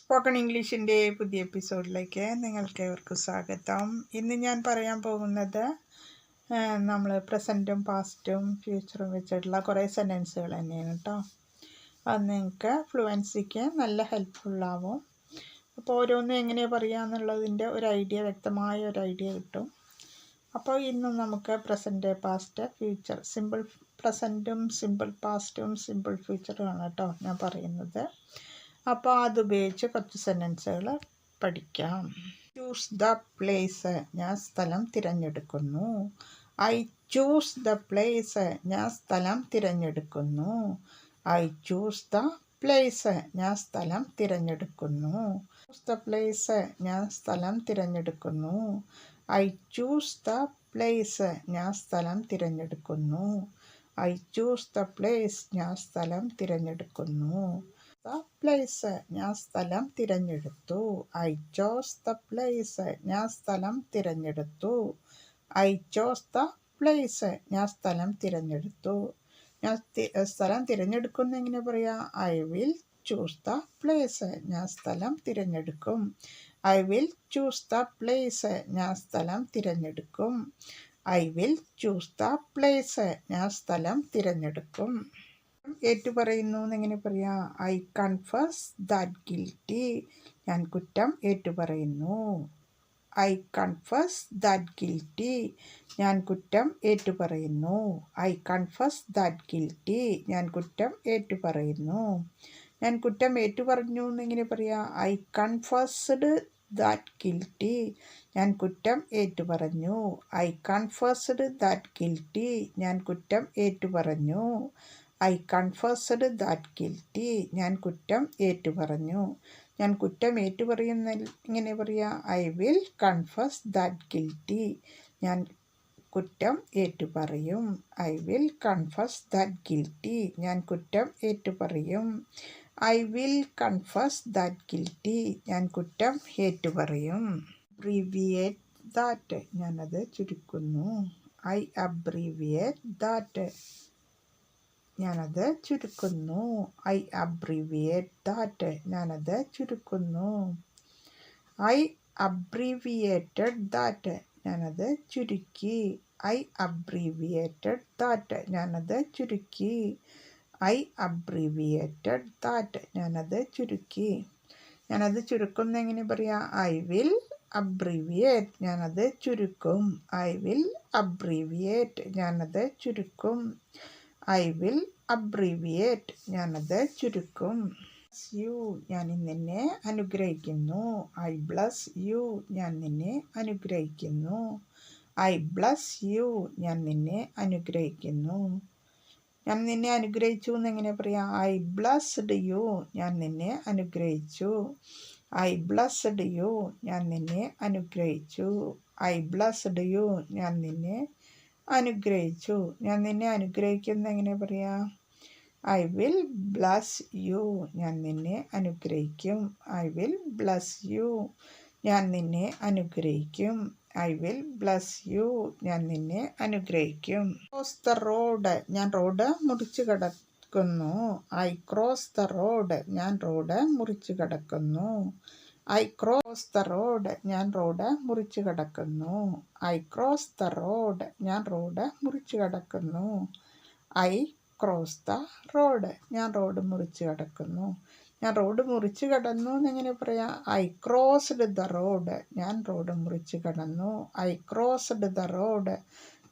Spoken ഇംഗ്ലീഷിന്റെ പുതിയ എപ്പിസോഡിലേക്ക് നിങ്ങൾക്ക് ഏവർക്കും സ്വാഗതം. ഇന്ന് ഞാൻ പറയാൻ പോകുന്നത് നമ്മൾ പ്രസന്റും പാസ്റ്റും ഫ്യൂച്ചറും വെച്ചിട്ടുള്ള കുറേ സെന്റൻസുകൾ തന്നെയാണ് കേട്ടോ അത് നിങ്ങൾക്ക് ഫ്ലുവൻസിക്ക് നല്ല ഹെൽപ്ഫുള്ളാവും അപ്പോൾ ഓരോന്നും എങ്ങനെ പറയാമെന്നുള്ളതിന്റെ ഒരു ഐഡിയ വ്യക്തമായ ഒരു ഐഡിയ കിട്ടും. അപ്പോൾ ഇന്ന് നമുക്ക് പ്രസന്റ് പാസ്റ്റ് ഫ്യൂച്ചർ സിമ്പിൾ പ്രസന്റും സിമ്പിൾ പാസ്റ്റും സിമ്പിൾ ഫ്യൂച്ചറുമാണ് കേട്ടോ ഞാൻ പറയുന്നത്. അപ്പോൾ അതുപയോഗിച്ച് കുറച്ച് സെന്റൻസുകൾ പഠിക്കാം. ചൂസ് ദ പ്ലേസ് ഞാൻ സ്ഥലം തിരഞ്ഞെടുക്കുന്നു. ഐ ചൂസ് ദ പ്ലേസ് ഞാൻ സ്ഥലം തിരഞ്ഞെടുക്കുന്നു. ഐ ചൂസ് ദ പ്ലേസ് ഞാൻ സ്ഥലം തിരഞ്ഞെടുക്കുന്നു. ചൂസ് ദ പ്ലേസ് ഞാൻ സ്ഥലം തിരഞ്ഞെടുക്കുന്നു. ഐ ചൂസ് ദ പ്ലേസ് ഞാൻ സ്ഥലം തിരഞ്ഞെടുക്കുന്നു. ഐ ചൂസ് ദ പ്ലേസ് ഞാൻ സ്ഥലം തിരഞ്ഞെടുക്കുന്നു. ദ പ്ലേസ് ഞാൻ സ്ഥലം തിരഞ്ഞെടുത്തു. ഐ ചോസ് ദ പ്ലേസ് ഞാൻ സ്ഥലം തിരഞ്ഞെടുത്തു. ഐ ചോസ് ദ പ്ലേസ് ഞാൻ സ്ഥലം തിരഞ്ഞെടുത്തു. ഞാൻ സ്ഥലം തിരഞ്ഞെടുക്കുന്ന എങ്ങനെ പറയാം? I will choose the place ഞാൻ സ്ഥലം തിരഞ്ഞെടുക്കും. I will choose the place ഞാൻ സ്ഥലം തിരഞ്ഞെടുക്കും. I will choose the place ഞാൻ സ്ഥലം തിരഞ്ഞെടുക്കും. ഏറ്റു പറയുന്നു എന്നെങ്ങനെ പറയാം? ഐ കൺഫസ് ദാറ്റ് ഗിൽറ്റി ഞാൻ കുറ്റം ഏറ്റു പറയുന്നു ഐ കൺഫസ് ദാറ്റ് ഗിൽറ്റി ഞാൻ കുറ്റം ഏറ്റു പറയുന്നു ഐ കൺഫസ് ദാറ്റ് ഗിൽറ്റി ഞാൻ കുറ്റം ഏറ്റു പറയുന്നു ഞാൻ കുറ്റം ഏറ്റു പറഞ്ഞു എന്നെങ്ങനെ പറയാം? ഐ കൺഫസ്ഡ് ദാറ്റ് ഗിൽറ്റി ഞാൻ കുറ്റം ഏറ്റു പറഞ്ഞു ഐ കൺഫസ്ഡ് ദാറ്റ് ഗിൽറ്റി ഞാൻ കുറ്റം ഏറ്റു പറഞ്ഞു ഐ കൺഫേഴ്സ്ഡ് ദാറ്റ് ഗിൽറ്റി ഞാൻ കുറ്റം ഏറ്റുപറഞ്ഞു. ഞാൻ കുറ്റം ഏറ്റുപറയുന്ന ഇങ്ങനെ പറയുക I will confess that guilty ഞാൻ കുറ്റം ഏറ്റുപറയും. I will confess that guilty ഞാൻ കുറ്റം ഏറ്റുപറയും. I will confess that guilty ഞാൻ കുറ്റം ഏറ്റുപറയും. അബ്രീവിയേറ്റ് ദാറ്റ് ഞാനത് ചുരുക്കുന്നു. ഐ അബ്രീവിയേറ്റ് ദാറ്റ് ഞാനത് ചുരുക്കുന്നു. ഐ അബ്രിവിയേറ്റ് ദാറ്റ് ഞാനത് ചുരുക്കുന്നു. ഐ അബ്രിവിയേറ്റഡ് ദാറ്റ് ഞാനത് ചുരുക്കി. ഐ അബ്രിവിയേറ്റഡ് ദാറ്റ് ഞാനത് ചുരുക്കി. ഐ അബ്രിവിയേറ്റഡ് ദാറ്റ് ഞാനത് ചുരുക്കി. ഞാനത് ചുരുക്കുന്ന എങ്ങനെ പറയാം? ഐ വിൽ അബ്രിവിയേറ്റ് ഞാനത് ചുരുക്കും. ഐ വിൽ അബ്രിവിയേറ്റ് ഞാനത് ചുരുക്കും. ഐ വിൽ അബ്രീവിയേറ്റ് ഞാനത് ചുരുക്കും. യു ഞാൻ നിന്നെ അനുഗ്രഹിക്കുന്നു. ഐ ബ്ലസ് യു ഞാൻ നിന്നെ അനുഗ്രഹിക്കുന്നു. ഐ ബ്ലസ് യു ഞാൻ നിന്നെ അനുഗ്രഹിക്കുന്നു. ഞാൻ നിന്നെ അനുഗ്രഹിച്ചു എന്ന് എങ്ങനെ പറയാം? ഐ ബ്ലസ്ഡ് യു ഞാൻ നിന്നെ അനുഗ്രഹിച്ചു. ഐ ബ്ലസ്ഡ് യു ഞാൻ നിന്നെ അനുഗ്രഹിച്ചു. ഐ ബ്ലസ്ഡ് യു ഞാൻ നിന്നെ അനുഗ്രഹിച്ചു. ഞാൻ നിന്നെ അനുഗ്രഹിക്കുന്ന എങ്ങനെ പറയാ? ഐ വിൽ ബ്ലസ് യു ഞാൻ നിന്നെ അനുഗ്രഹിക്കും. ഐ വിൽ ബ്ലസ് യു ഞാൻ നിന്നെ അനുഗ്രഹിക്കും. ഐ വിൽ ബ്ലസ് യു ഞാൻ നിന്നെ അനുഗ്രഹിക്കും. ക്രോസ് ദ റോഡ് ഞാൻ റോഡ് മുറിച്ച് കിടക്കുന്നു. ഐ ക്രോസ് ദ റോഡ് ഞാൻ റോഡ് മുറിച്ച് കിടക്കുന്നു. ഐ ക്രോസ് ദ റോഡ് ഞാൻ റോഡ് മുറിച്ച് കിടക്കുന്നു. ഐ ക്രോസ് ദ റോഡ് ഞാൻ റോഡ് മുറിച്ച് കിടക്കുന്നു. ഐ ക്രോസ് ദ റോഡ് ഞാൻ റോഡ് മുറിച്ച് കിടക്കുന്നു. ഞാൻ റോഡ് മുറിച്ച് കിടന്നു എന്നെങ്ങനെ പറയാം? ഐ ക്രോസ്ഡ് ദ റോഡ് ഞാൻ റോഡ് മുറിച്ച് കിടന്നു. ഐ ക്രോസ്ഡ് ദ റോഡ്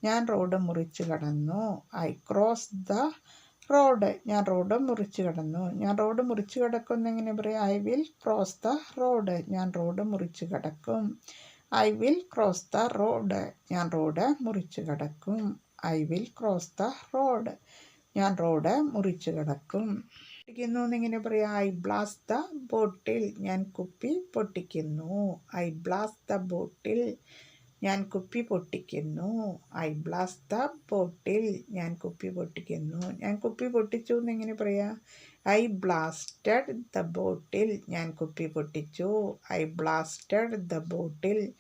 ഞാൻ റോഡ് മുറിച്ച് കിടന്നു. I cross the road. ഞാൻ റോഡ് മുറിച്ച് കടന്നു. ഞാൻ റോഡ് മുറിച്ച് കിടക്കും എങ്ങനെ പറയാം? I will cross the road ഞാൻ റോഡ് മുറിച്ച് കടക്കും. I will cross the road ഞാൻ റോഡ് മുറിച്ച് കടക്കും. I will cross the road ഞാൻ റോഡ് മുറിച്ച് കടക്കും. പൊട്ടിക്കുന്നു എന്നിങ്ങനെ പറയാം? ഐ ബ്ലാസ് ദ ബോട്ടിൽ ഞാൻ കുപ്പി പൊട്ടിക്കുന്നു. ഐ ബ്ലാസ് ദ ബോട്ടിൽ ഞാൻ കുപ്പി പൊട്ടിക്കുന്നു. I blast the bottle. ഞാൻ കുപ്പി പൊട്ടിക്കുന്നു. ഞാൻ കുപ്പി പൊട്ടിച്ചു എന്നെങ്ങനെ പറയാം? I blasted the bottle. ഞാൻ കുപ്പി പൊട്ടിച്ചു. I blasted the bottle.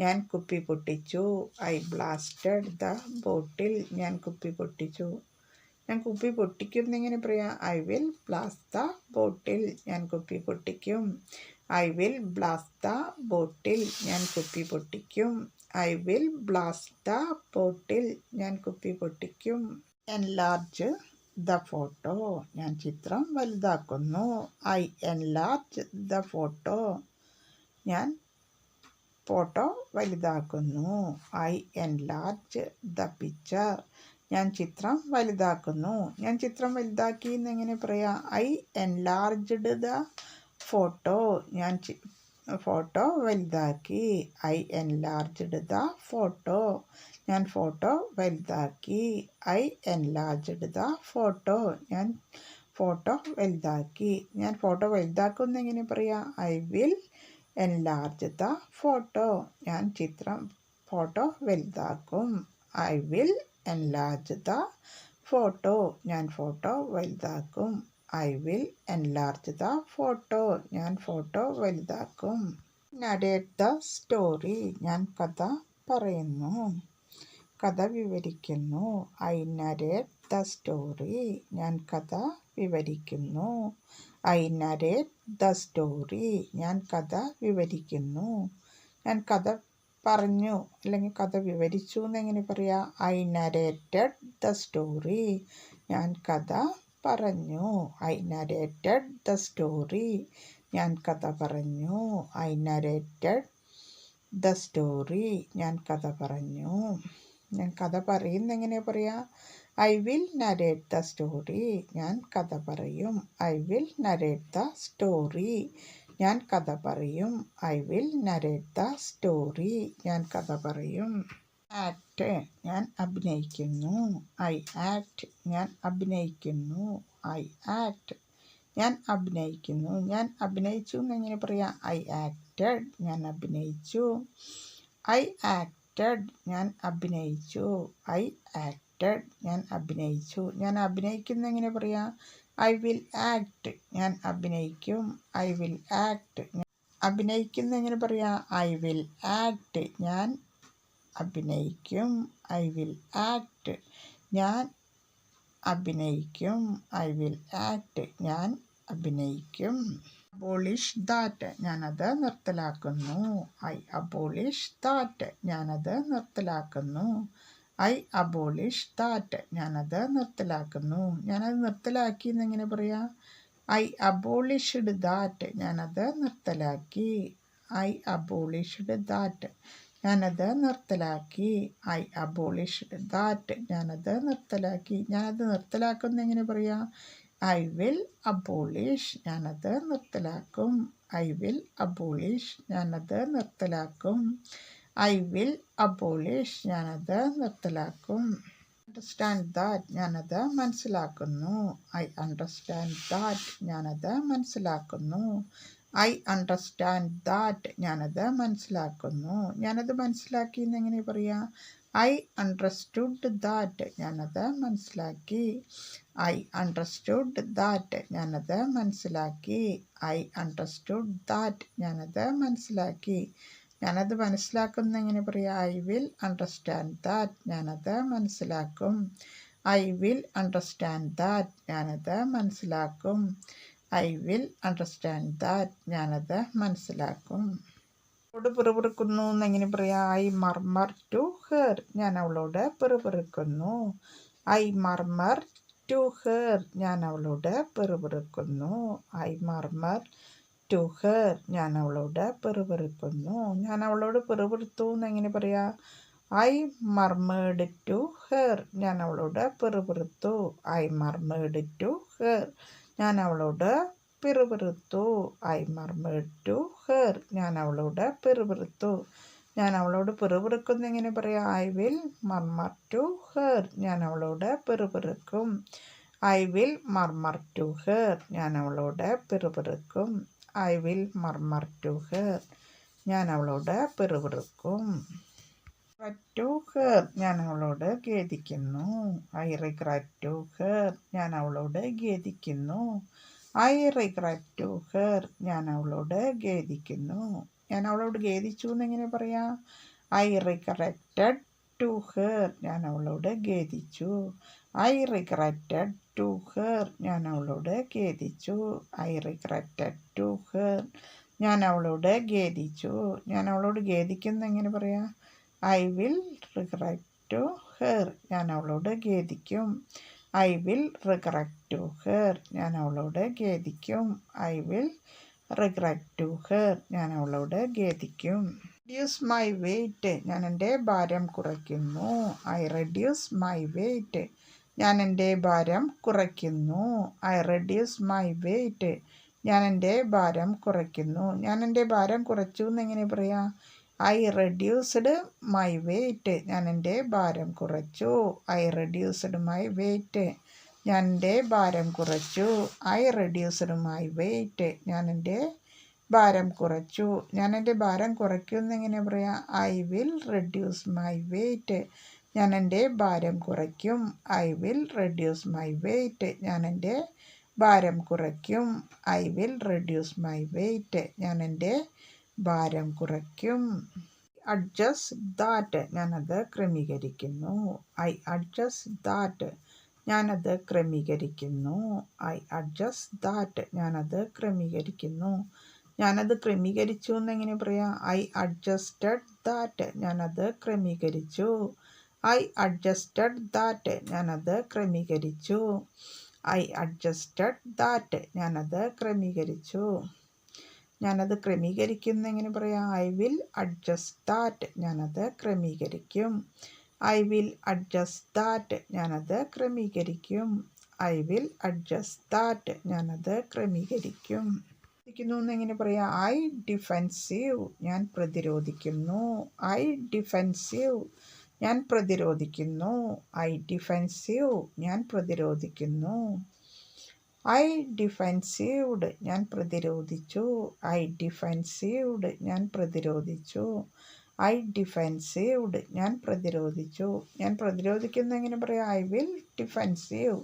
ഞാൻ കുപ്പി പൊട്ടിച്ചു. I blasted the bottle. ഞാൻ കുപ്പി പൊട്ടിച്ചു. ഞാൻ കുപ്പി പൊട്ടിക്കും എന്നെങ്ങനെ പറയാം? I will blast the bottle. ഞാൻ കുപ്പി പൊട്ടിക്കും. I will blast the bottle. ഞാൻ കുപ്പി പൊട്ടിക്കും. I will blast the bottle. ഞാൻ കുപ്പി പൊട്ടിക്കും. Enlarge the photo. ഞാൻ ചിത്രം വലുതാക്കുന്നു. I enlarge the photo. ഞാൻ photo വലുതാക്കുന്നു. I enlarge the picture. ഞാൻ ചിത്രം വലുതാക്കുന്നു. ഞാൻ ചിത്രം വലുതാക്കി എന്നെങ്ങനെ പറയാം? I enlarged the photo. ഞാൻ ഫോട്ടോ വലുതാക്കി. I enlarged the photo. ഞാൻ ഫോട്ടോ വലുതാക്കി. I enlarged the photo. ഞാൻ ഫോട്ടോ വലുതാക്കി. ഞാൻ ഫോട്ടോ വലുതാക്കും എങ്ങനെ പറയാം? I will enlarge the photo. ഞാൻ ചിത്രം photo വലുതാക്കും. I will enlarge the photo. ഞാൻ photo വലുതാക്കും. I will enlarge the photo ഞാൻ ഫോട്ടോ വലുതാക്കും. നരേറ്റ് ദ സ്റ്റോറി ഞാൻ കഥ പറയുന്നു. കഥ വിവരിക്കുന്നു. ഐ നരേറ്റ് ദ സ്റ്റോറി ഞാൻ കഥ വിവരിക്കുന്നു. ഐ നരേറ്റ് ദ സ്റ്റോറി ഞാൻ കഥ വിവരിക്കുന്നു. ഞാൻ കഥ പറഞ്ഞു. അല്ലെങ്കിൽ കഥ വിവരിച്ചു എന്ന് എങ്ങനെ പറയാം? ഐ നരേറ്റഡ് ദ സ്റ്റോറി ഞാൻ കഥ പറഞ്ഞു. ഐ നരേറ്റഡ് ദ സ്റ്റോറി ഞാൻ കഥ പറഞ്ഞു. ഐ നരേറ്റഡ് ദ സ്റ്റോറി ഞാൻ കഥ പറഞ്ഞു. ഞാൻ കഥ പറയുന്ന എങ്ങനെ പറയാ? I will narrate the story ഞാൻ കഥ പറയും. I will narrate the story ഞാൻ കഥ പറയും. I will narrate the story ഞാൻ കഥ പറയും. ആക്ട് ഞാൻ അഭിനയിക്കുന്നു. ഐ ആക്ട് ഞാൻ അഭിനയിക്കുന്നു. ഐ ആക്ട് ഞാൻ അഭിനയിക്കുന്നു. ഞാൻ അഭിനയിച്ചു എന്നെങ്ങനെ പറയാം? ഐ ആക്റ്റഡ് ഞാൻ അഭിനയിച്ചു. ഐ ആക്റ്റഡ് ഞാൻ അഭിനയിച്ചു. ഐ ആക്റ്റഡ് ഞാൻ അഭിനയിച്ചു. ഞാൻ അഭിനയിക്കുന്ന എങ്ങനെ പറയാം? ഐ വിൽ ആക്ട് ഞാൻ അഭിനയിക്കും. ഐ വിൽ ആക്ട് അഭിനയിക്കുന്ന എങ്ങനെ പറയാം? ഐ വിൽ ആക്ട് ഞാൻ അഭിനയിക്കും. I will act. ഞാൻ അഭിനയിക്കും. I will act. ഞാൻ അഭിനയിക്കും. Abolish that. ഞാനത് നിർത്തലാക്കുന്നു. I abolish that. ഞാനത് നിർത്തലാക്കുന്നു. I abolish that. ഞാനത് നിർത്തലാക്കുന്നു. ഞാനത് നിർത്തലാക്കി എന്നെങ്ങനെ പറയാം? I abolished that. ഞാനത് നിർത്തലാക്കി. I abolished that. ഞാനത് നിർത്തലാക്കി. ഐ അബോളിഷ് ദാറ്റ് ഞാനത് നിർത്തലാക്കി. ഞാനത് നിർത്തലാക്കുന്ന എങ്ങനെ പറയാം? ഐ വിൽ അബോളിഷ് ഞാനത് നിർത്തലാക്കും. ഐ വിൽ അബോളിഷ് ഞാനത് നിർത്തലാക്കും. ഐ വിൽ അബോളിഷ് ഞാനത് നിർത്തലാക്കും. അണ്ടർസ്റ്റാൻഡ് ദാറ്റ് ഞാനത് മനസ്സിലാക്കുന്നു. ഐ അണ്ടർസ്റ്റാൻഡ് ദാറ്റ് ഞാനത് മനസ്സിലാക്കുന്നു. ഐ അണ്ടർസ്റ്റാൻഡ് ദാറ്റ് ഞാനത് മനസ്സിലാക്കുന്നു. ഞാനത് മനസ്സിലാക്കി എന്ന് എങ്ങനെ പറയാം? ഐ അണ്ടർസ്റ്റുഡ് ദാറ്റ് ഞാനത് മനസ്സിലാക്കി. ഐ അണ്ടർസ്റ്റുഡ് ദാറ്റ് ഞാനത് മനസ്സിലാക്കി. ഐ അണ്ടർസ്റ്റുഡ് ദാറ്റ് ഞാനത് മനസ്സിലാക്കി. ഞാനത് മനസ്സിലാക്കുന്ന എങ്ങനെ പറയാം? ഐ വിൽ അണ്ടർസ്റ്റാൻഡ് ദാറ്റ് ഞാനത് മനസ്സിലാക്കും. ഐ വിൽ അണ്ടർസ്റ്റാൻഡ് ദാറ്റ് ഞാനത് മനസ്സിലാക്കും. ഐ വിൽ അണ്ടർസ്റ്റാൻഡ് ദാറ്റ് ഞാനത് മനസ്സിലാക്കും. അവളോട് പിറുപിറുക്കുന്നു എന്നെങ്ങനെ പറയാം ഐ മർമർ ടു ഹെർ. ഞാൻ അവളോട് പിറുപിറുക്കുന്നു. I murmur to her. ഞാൻ അവളോട് പിറുപിറുക്കുന്നു. I murmur to her. ഞാൻ അവളോട് പിറുപിറുക്കുന്നു. ഞാൻ അവളോട് പിറുപിറുത്തു എന്നെങ്ങനെ പറയാം ഐ മർമേഡ് ടു ഹെർ. ഞാൻ അവളോട് പിറുപിറുത്തു ഐ മർമേഡ് ടു ഹെർ. ഞാൻ അവളോട് പിറുപിറുത്തു. I murmured to her. ഞാൻ അവളോട് പിറുപിറുത്തു. ഞാൻ അവളോട് പിറുപിറുക്കുന്ന എങ്ങനെ പറയാം? I will murmur to her. ഞാൻ അവളോട് പിറുപിറുക്കും. I will murmur to her. ഞാൻ അവളോട് പിറുപിറുക്കും. I will murmur to her. ഞാൻ അവളോട് പെറുപിറുക്കും. ടു ഹെർ ഞാൻ അവളോട് ഖേദിക്കുന്നു. ഐ റിഗ്രറ്റ് ഹെർ ഞാൻ അവളോട് ഖേദിക്കുന്നു. ഐ റിഗ്രറ്റ് ഹെർ ഞാൻ അവളോട് ഖേദിക്കുന്നു. ഞാൻ അവളോട് ഖേദിച്ചു എന്നെങ്ങനെ പറയാം? ഐ റിഗ്രറ്റഡ് ടു ഹെർ ഞാൻ അവളോട് ഖേദിച്ചു. ഐ റിഗ്രറ്റഡ് ടു ഹെർ ഞാൻ അവളോട് ഖേദിച്ചു. ഐ റിഗ്രറ്റഡ് ടു ഹെർ ഞാൻ അവളോട് ഖേദിച്ചു. ഞാൻ അവളോട് ഖേദിക്കുന്ന എങ്ങനെ പറയാം? I will regret to her ഞാൻ അവളോട് ഖേദിക്കും. I will regret to her ഞാൻ അവളോട് ഖേദിക്കും. I will regret to her ഞാൻ അവളോട് ഖേദിക്കും. റെഡ്യൂസ് മൈ വെയ്റ്റ് ഞാൻ എന്റെ ഭാരം കുറയ്ക്കുന്നു. ഐ റെഡ്യൂസ് മൈ വെയ്റ്റ് ഞാൻ എന്റെ ഭാരം കുറയ്ക്കുന്നു. ഐ റെഡ്യൂസ് മൈ വെയ്റ്റ് ഞാൻ എന്റെ ഭാരം കുറയ്ക്കുന്നു. ഞാൻ എന്റെ ഭാരം കുറച്ചു എന്നെങ്ങനെ പറയാം? ഐ റെഡ്യൂസ്ഡ് മൈ വെയ്റ്റ് ഞാൻ എന്റെ ഭാരം കുറച്ചു. ഐ റെഡ്യൂസ്ഡ് മൈ വെയ്റ്റ് ഞാൻ എന്റെ ഭാരം കുറച്ചു. ഐ റെഡ്യൂസ്ഡ് മൈ വെയ്റ്റ് ഞാൻ എന്റെ ഭാരം കുറച്ചു. ഞാൻ എന്റെ ഭാരം കുറയ്ക്കുമെന്ന് എങ്ങനെ പറയാം. I will reduce my weight ഞാൻ എന്റെ ഭാരം കുറയ്ക്കും. I will reduce my weight ഞാൻ എന്റെ ഭാരം കുറയ്ക്കും. I will reduce my weight ഞാൻ എന്റെ ഭാരം കുറയ്ക്കും. അഡ്ജസ്റ്റ് ദാറ്റ് ഞാനത് ക്രമീകരിക്കുന്നു. ഐ അഡ്ജസ്റ്റ് ദാറ്റ് ഞാനത് ക്രമീകരിക്കുന്നു. ഐ അഡ്ജസ്റ്റ് ദാറ്റ് ഞാനത് ക്രമീകരിക്കുന്നു. ഞാനത് ക്രമീകരിച്ചു എന്നെങ്ങനെ പറയാം? ഐ അഡ്ജസ്റ്റഡ് ദാറ്റ് ഞാനത് ക്രമീകരിച്ചു. ഐ അഡ്ജസ്റ്റഡ് ദാറ്റ് ഞാനത് ക്രമീകരിച്ചു. ഐ അഡ്ജസ്റ്റഡ് ദാറ്റ് ഞാനത് ക്രമീകരിച്ചു. ഞാനത് ക്രമീകരിക്കുന്ന എങ്ങനെ പറയാം? ഐ വിൽ അഡ്ജസ്റ്റ് ദാറ്റ് ഞാനത് ക്രമീകരിക്കും. ഐ വിൽ അഡ്ജസ്റ്റ് ദാറ്റ് ഞാനത് ക്രമീകരിക്കും. ഐ വിൽ അഡ്ജസ്റ്റ് ദാറ്റ് ഞാനത് ക്രമീകരിക്കും. എന്ന് എങ്ങനെ പറയാം? ഐ ഡിഫെൻസീവ് ഞാൻ പ്രതിരോധിക്കുന്നു. ഐ ഡിഫെൻസീവ് ഞാൻ പ്രതിരോധിക്കുന്നു. ഐ ഡിഫെൻസീവ് ഞാൻ പ്രതിരോധിക്കുന്നു. ഐ ഡിഫെൻസീവ്ഡ് ഞാൻ പ്രതിരോധിച്ചു. ഐ ഡിഫെൻസീവ്ഡ് ഞാൻ പ്രതിരോധിച്ചു. ഐ ഡിഫെൻസീവ്ഡ് ഞാൻ പ്രതിരോധിച്ചു. ഞാൻ പ്രതിരോധിക്കുന്ന എങ്ങനെ പറയാം? I will defensive.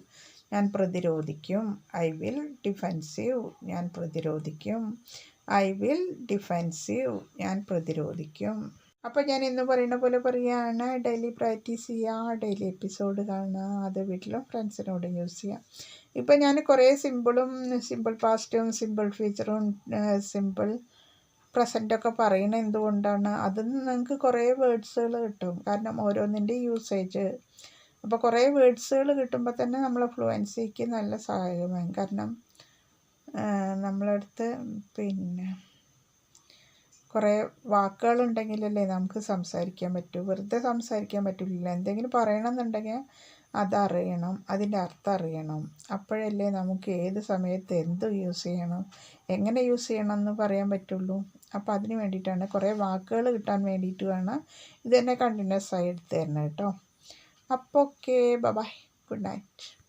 ഞാൻ പ്രതിരോധിക്കും. I will defensive. ഞാൻ പ്രതിരോധിക്കും. I will defensive. ഞാൻ പ്രതിരോധിക്കും. അപ്പോൾ ഞാൻ ഇന്ന് പറയുന്ന പോലെ പറയുകയാണ് ഡെയിലി പ്രാക്ടീസ് ചെയ്യുക ഡെയിലി എപ്പിസോഡ് കാണുക അത് വീട്ടിലും ഫ്രണ്ട്സിനോട് യൂസ് ചെയ്യാം. ഇപ്പോൾ ഞാൻ കുറേ സിമ്പിളും സിമ്പിൾ പാസ്റ്റും സിമ്പിൾ ഫ്യൂച്ചറും സിമ്പിൾ പ്രസന്റൊക്കെ പറയണ എന്തുകൊണ്ടാണ് അതിൽ നിന്ന് നിങ്ങൾക്ക് കുറേ വേർഡ്സുകൾ കിട്ടും. കാരണം ഓരോന്നിന്റെ യൂസേജ് അപ്പോൾ കുറേ വേർഡ്സുകൾ കിട്ടുമ്പോൾ തന്നെ നമ്മളെ ഫ്ലുവൻസിക്ക് നല്ല സഹായകമാകും കാരണം നമ്മളടുത്ത് പിന്നെ കുറേ വാക്കുകളുണ്ടെങ്കിലല്ലേ നമുക്ക് സംസാരിക്കാൻ പറ്റൂ? വെറുതെ സംസാരിക്കാൻ പറ്റില്ല എന്തെങ്കിലും പറയണമെന്നുണ്ടെങ്കിൽ അതറിയണം. അതിന്റെ അർത്ഥം അറിയണം. അപ്പോഴല്ലേ നമുക്ക് ഏത് സമയത്ത് എന്ത് യൂസ് ചെയ്യണം? എങ്ങനെ യൂസ് ചെയ്യണം എന്ന് പറയാൻ പറ്റുള്ളൂ? അപ്പോൾ അതിന് വേണ്ടിയിട്ടാണ് കുറേ വാക്കുകൾ കിട്ടാൻ വേണ്ടിയിട്ട് വേണം ഇത് തന്നെ കണ്ടിന്യൂസ് ആയി എടുത്ത് തരണം കേട്ടോ. അപ്പോൾ ഓക്കെ. ബൈ. Good night.